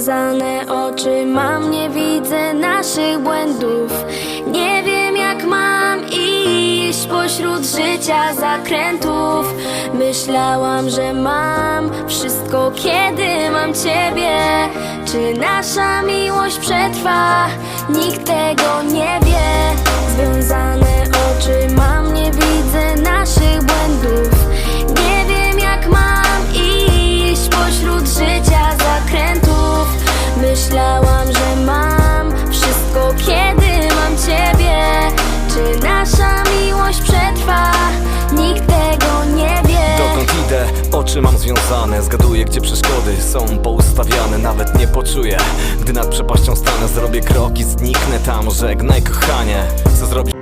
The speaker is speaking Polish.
Związane oczy mam, nie widzę naszych błędów. Nie wiem jak mam iść pośród życia zakrętów. Myślałam, że mam wszystko, kiedy mam ciebie. Czy nasza miłość przetrwa? Nikt tego nie wie Myślałam, że mam wszystko, kiedy mam ciebie. Czy nasza miłość przetrwa? Nikt tego nie wie. Dokąd idę, oczy mam związane. Zgaduję, gdzie przeszkody są poustawiane. Nawet nie poczuję, gdy nad przepaścią stanę. Zrobię krok i zniknę tam, żegnaj kochanie. Co zrobić